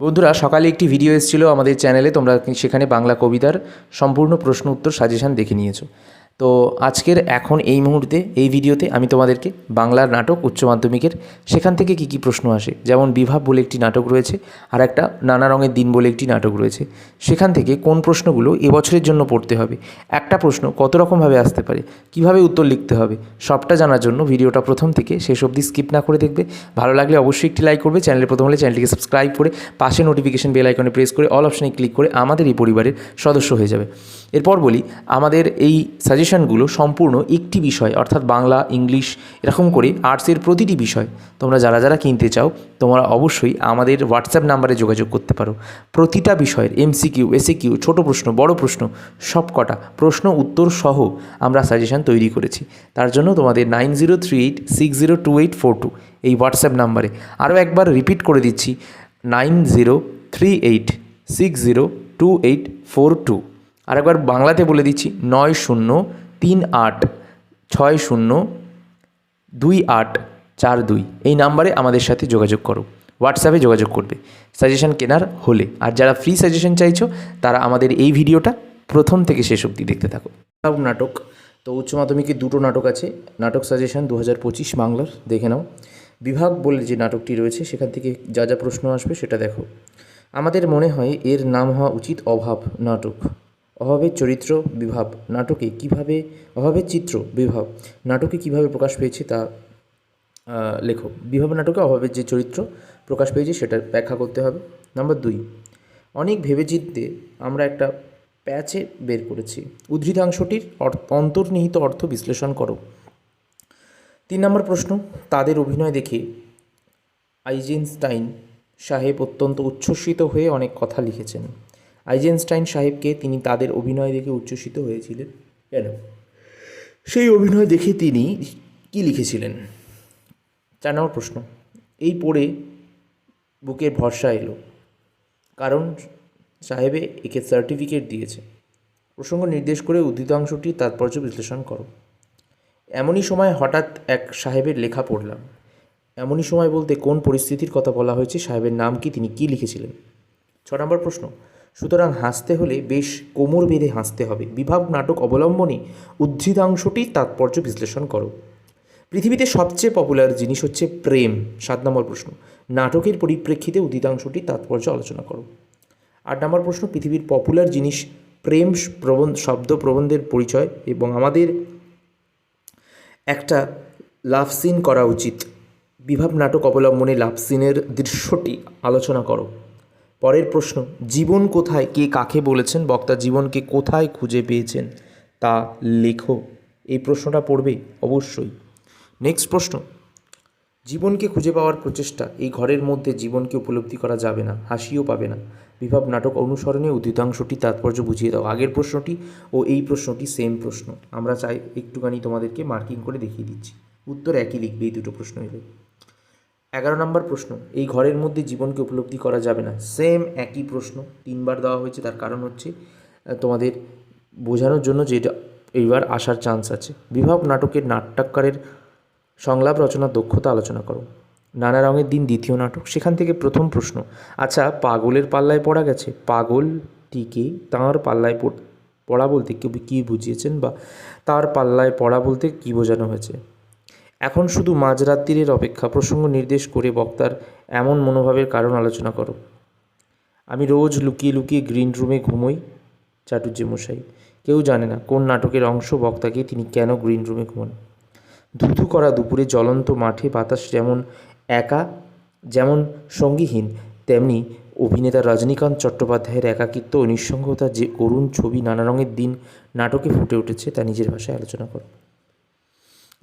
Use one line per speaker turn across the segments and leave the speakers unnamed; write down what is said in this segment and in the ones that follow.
বন্ধুরা, সকালে একটি ভিডিও এসেছিল আমাদের চ্যানেলে তোমরা সেখানে বাংলা কবিতার সম্পূর্ণ প্রশ্ন উত্তর সাজেশান দেখে নিয়েছো। তো আজকের এখন এই মুহূর্তে, এই ভিডিওতে আমি তোমাদেরকে বাংলার নাটক উচ্চ মাধ্যমিকের সেখান থেকে কী কী প্রশ্ন আসে, যেমন বিভাব বলে একটি নাটক রয়েছে, আর একটা নানা রঙের দিন বলে একটি নাটক রয়েছে। সেখান থেকে কোন প্রশ্নগুলো এবছরের জন্য পড়তে হবে, একটা প্রশ্ন কত রকমভাবে আসতে পারে, কীভাবে উত্তর লিখতে হবে, সবটা জানার জন্য ভিডিওটা প্রথম থেকে শেষ অবধি স্কিপ না করে দেখবে। ভালো লাগলে অবশ্যই একটি লাইক করবে, চ্যানেলে প্রথম হলে চ্যানেলটিকে সাবস্ক্রাইব করে পাশে নোটিফিকেশন বেল আইকনে প্রেস করে অল অপশানে ক্লিক করে আমাদের এই পরিবারের সদস্য হয়ে যাবে। এরপর বলি, আমাদের এই সাজেশনগুলো সম্পূর্ণ একটি বিষয়, অর্থাৎ বাংলা, ইংলিশ, এরকম করে আর্টসের প্রতিটি বিষয় তোমরা যারা যারা কিনতে চাও, তোমরা অবশ্যই আমাদের হোয়াটসঅ্যাপ নাম্বারে যোগাযোগ করতে পারো। প্রতিটা বিষয়ের এমসিকিউ এসিকিউ ছোটো প্রশ্ন, বড় প্রশ্ন সব কটা প্রশ্ন উত্তর সহ আমরা সাজেশন তৈরি করেছি। তার জন্য তোমাদের nine zero three eight six zero two eight four two এই হোয়াটসঅ্যাপ নাম্বারে আরও একবার রিপিট করে দিচ্ছি nine zero three eight six zero two eight four two আরেকবার বাংলাতে বলে দিচ্ছি, নয় শূন্য তিন আট ছয় শূন্য দুই আট চার দুই। এই নাম্বারে আমাদের সাথে যোগাযোগ করো। হোয়াটসঅ্যাপে যোগাযোগ করবে। সাজেশন কেনার হলে। আর যারা ফ্রি সাজেশন চাইছো, তারা আমাদের এই ভিডিওটা প্রথম থেকে শেষ অবধি দেখতে থাকো। নাটক, তো উচ্চ মাধ্যমিকে দুটো নাটক আছে। নাটক সাজেশন দু হাজার পঁচিশ বাংলার, দেখে নাও। বিভাগ বলে যে নাটকটি রয়েছে, সেখান থেকে যা যা প্রশ্ন আসবে সেটা দেখো। আমাদের মনে হয় এর নাম হওয়া উচিত অভাব নাটক। অভাবের চরিত্র বিভাব, নাটকে কীভাবে, অভাবের চিত্র বিভাব, নাটকে কীভাবে প্রকাশ পেয়েছে তা লেখো বিভাব নাটকে অভাবের যে চরিত্র প্রকাশ পেয়েছে সেটা ব্যাখ্যা করতে হবে। নাম্বার দুই, অনেক ভেবে চিনতে আমরা একটা প্যাচে বের করেছি। উদ্ধৃতাংশটির অন্তর্নিহিত অর্থ বিশ্লেষণ করো। তিন নম্বর প্রশ্ন, তাদের অভিনয় দেখে আইজেনস্টাইন সাহেব অত্যন্ত উচ্ছ্বসিত হয়ে অনেক কথা লিখেছেন। আইজেনস্টাইন সাহেবকে তিনি তাদের অভিনয় দেখে উচ্ছ্বসিত হয়েছিলেন। কেন? সেই অভিনয় দেখে তিনি কি লিখেছিলেন? চার নম্বর প্রশ্ন। এই পড়ে বুকের ভরসা এলো, কারণ সাহেবে একে সার্টিফিকেট দিয়েছে। প্রসঙ্গ নির্দেশ করে উদ্ধৃতাংশটি তাৎপর্য বিশ্লেষণ করো। এমনই সময় হঠাৎ এক সাহেবের লেখা পড়লাম। এমনই সময় বলতে কোন পরিস্থিতির কথা বলা হয়েছে, সাহেবের নাম কি, তিনি কি লিখেছিলেন? ছ নম্বর প্রশ্ন। সুতরাং হাসতে হলে বেশ কোমর বেঁধে হাসতে হবে। বিভাব নাটক অবলম্বনে উদ্ধৃতাংশটির তাৎপর্য বিশ্লেষণ করো। পৃথিবীতে সবচেয়ে পপুলার জিনিস হচ্ছে প্রেম, সাত নম্বর প্রশ্ন। নাটকের পরিপ্রেক্ষিতে উদ্ধৃতাংশটির তাৎপর্য আলোচনা করো। আট নম্বর প্রশ্ন, পৃথিবীর পপুলার জিনিস প্রেম, প্রবন্ধ, শব্দ, প্রবন্ধের পরিচয় এবং আমাদের একটা লাভ সিন করা উচিত। বিভাব নাটক অবলম্বনে লাভ সিনের দৃশ্যটি আলোচনা করো। পরের প্রশ্ন, জীবন কোথায়, কে কাকে বলেছেন, বক্তা জীবনকে কোথায় খুঁজে পেয়েছেন, তা লেখো। এই প্রশ্নটা পড়বে অবশ্যই। নেক্সট প্রশ্ন, জীবনকে খুঁজে পাওয়ার প্রচেষ্টা, এই ঘরের মধ্যে জীবনকে উপলব্ধি করা যাবে না, হাসিও পাবে না। বিভাব নাটক অনুসরণে উদ্ধৃতাংশটি তাৎপর্য বুঝিয়ে দাও। আগের প্রশ্নটি ও এই প্রশ্নটি সেম প্রশ্ন। আমরা চাই একটুখানি তোমাদেরকে মার্কিং করে দেখিয়ে দিচ্ছি। উত্তর একই লিখবে এই দুটো প্রশ্ন এলে। এগারো নম্বর প্রশ্ন, এই ঘরের মধ্যে জীবনকে উপলব্ধি করা যাবে না। সেম একই প্রশ্ন, তিনবার দেওয়া হয়েছে, তার কারণ হচ্ছে তোমাদের বোঝানোর জন্য যে এটা এইবার আসার চান্স আছে। বিভাব নাটকের নাট্যকারের সংলাপ রচনার দক্ষতা আলোচনা করো। নানা রঙের দিন দ্বিতীয় নাটক। সেখান থেকে প্রথম প্রশ্ন আচ্ছা পাগলের পাল্লায় পড়া গেছে। পাগলটিকে তাঁর পাল্লায় পড়- বলতে কেউ কী বুঝিয়েছেন বা তার পাল্লায় পড়া বলতে কী বোঝানো হয়েছে? এখন শুধু মাঝরাত্রির অপেক্ষা প্রসঙ্গ নির্দেশ করে বক্তার এমন মনোভাবের কারণ আলোচনা করো। আমি রোজ লুকিয়ে লুকিয়ে গ্রিন রুমে ঘুমোই চাটুর্যে মশাই। কেউ জানে না কোন নাটকের অংশ বক্তাকে তিনি কেন গ্রিন রুমে ঘুমান। ধুধু করা দুপুরে জ্বলন্ত মাঠে বাতাস যেমন একা, যেমন সঙ্গীহীন, তেমনি অভিনেতা রজনীকান্ত চট্টোপাধ্যায়ের একাকিত্ব ও নিঃসঙ্গতার যে করুণ ছবি নানা রঙের দিন নাটকে ফুটে উঠেছে তা নিজের ভাষায় আলোচনা করো।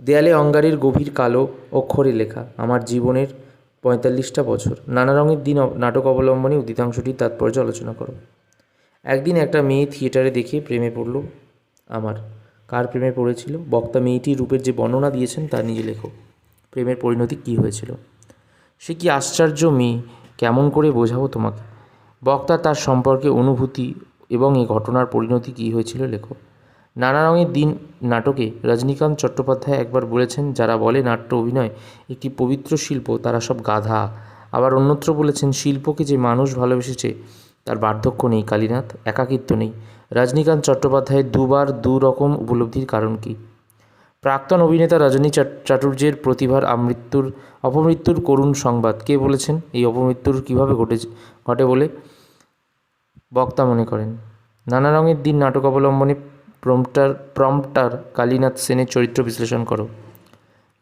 দেয়ালে অঙ্গারের গভীর কালো অক্ষরে লেখা, আমার জীবনের পঁয়তাল্লিশটা বছর। নানা রঙের দিন নাটক অবলম্বনে উদ্দিতাংশটির তাৎপর্য আলোচনা করো। একদিন একটা মেয়ে থিয়েটারে দেখে প্রেমে পড়ল আমার। কার প্রেমে পড়েছিল? বক্তা মেয়েটির রূপের যে বর্ণনা দিয়েছেন তা নিজে লেখো। প্রেমের পরিণতি কী হয়েছিল? সে কি আশ্চর্য মেয়ে? কেমন করে বোঝাবো তোমাকে? বক্তা তার সম্পর্কে অনুভূতি এবং এই ঘটনার পরিণতি কী হয়েছিল লেখো। নানা রঙের দিন নাটকে রজনীকান্ত চট্টোপাধ্যায় একবার বলেছেন, যারা বলে নাট্য অভিনয় একটি পবিত্র শিল্প, তারা সব গাধা। আবার অন্যত্র বলেছেন, শিল্পকে যে মানুষ ভালোবেসেছে, তার বার্ধক্য নেই। কালীনাথ, একাকিত্ব নেই। রজনীকান্ত চট্টোপাধ্যায়ের দুবার দু রকম উপলব্ধির কারণ কী? প্রাক্তন অভিনেতা রজনী চাট- চাটুর্যের প্রতিভার আমৃত্যুর, অপমৃত্যুর করুণ সংবাদ। কে বলেছেন? এই অপমৃত্যুর কীভাবে ঘটেছে ঘটে বলে বক্তা মনে করেন। নানা রঙের দিন নাটক অবলম্বনে প্রম্পটার প্রম্পটার কালীনাথ সেনের চরিত্র বিশ্লেষণ করো।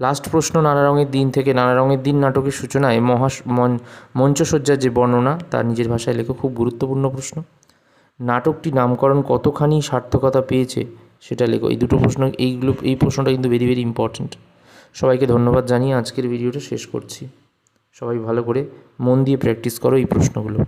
লাস্ট প্রশ্ন, নানা রঙের দিন থেকে নানা রঙের দিন নাটকের সূচনায় মহাস মন- মঞ্চসজ্জার যে বর্ণনা, তা নিজের ভাষায় লেখো, খুব গুরুত্বপূর্ণ প্রশ্ন। নাটকটি নামকরণ কতখানি সার্থকতা পেয়েছে, সেটা লেখো। এই দুটো প্রশ্ন, এইগুলো, এই প্রশ্নটা কিন্তু ভেরি ভেরি ইম্পর্ট্যান্ট সবাইকে ধন্যবাদ জানিয়ে আজকের ভিডিওটা শেষ করছি। সবাই ভালো করে মন দিয়ে প্র্যাকটিস করো এই প্রশ্নগুলো।